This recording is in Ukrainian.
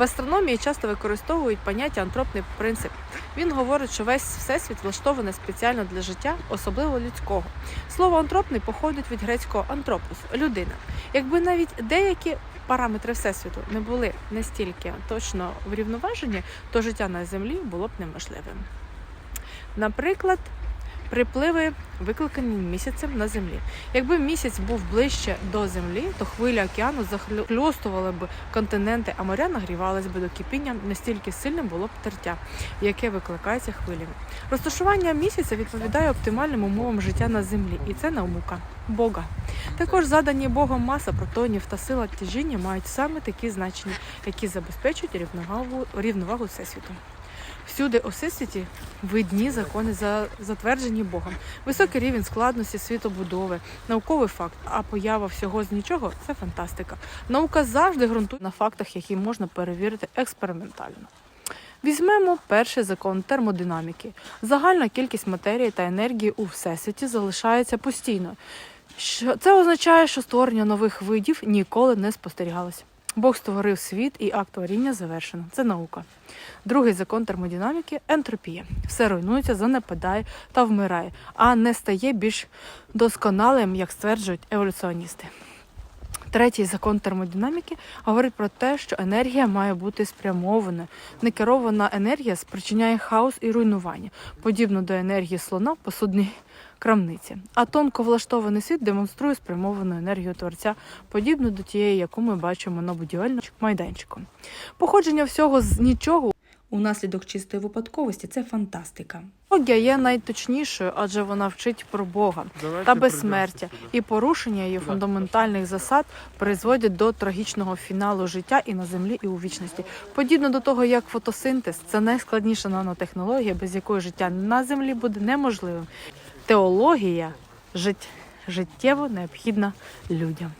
В астрономії часто використовують поняття антропний принцип. Він говорить, що весь всесвіт влаштований спеціально для життя, особливо людського. Слово антропний походить від грецького антропус людина. Якби навіть деякі параметри всесвіту не були настільки точно врівноважені, то життя на землі було б неможливим. Наприклад, припливи викликані місяцем на землі. Якби місяць був ближче до землі, то хвилі океану захльостували б континенти, а моря нагрівались би до кипіння, настільки сильним було б тертя, яке викликається хвилями. Розташування місяця відповідає оптимальним умовам життя на землі, і це наука Бога. Також задані Богом маса протонів та сила тяжіння мають саме такі значення, які забезпечують рівновагу, рівновагу всесвіту. Всюди у всесвіті видні закони за затверджені Богом. Високий рівень складності світобудови, науковий факт, а поява всього з нічого це фантастика. Наука завжди ґрунтує на фактах, які можна перевірити експериментально. Візьмемо перший закон термодинаміки. Загальна кількість матерії та енергії у всесвіті залишається постійною. Це означає, що створення нових видів ніколи не спостерігалося. Бог створив світ і акт творіння завершено. Це наука. Другий закон термодинаміки ентропія. Все руйнується, занепадає та вмирає, а не стає більш досконалим, як стверджують еволюціоністи. Третій закон термодинаміки говорить про те, що енергія має бути спрямована. Некерована енергія спричиняє хаос і руйнування, подібно до енергії слона в посудній крамниці. А тонко влаштований світ демонструє спрямовану енергію творця, подібну до тієї, яку ми бачимо на будівельному майданчику. Походження всього з нічого Унаслідок чистої випадковості це фантастика. Логія є найточнішою, адже вона вчить про Бога та безсмертя, і порушення її фундаментальних засад призводять до трагічного фіналу життя і на землі, і у вічності. Подібно до того, як фотосинтез це найскладніша нанотехнологія, без якої життя на землі буде неможливим. Теологія жит... життєво необхідна людям.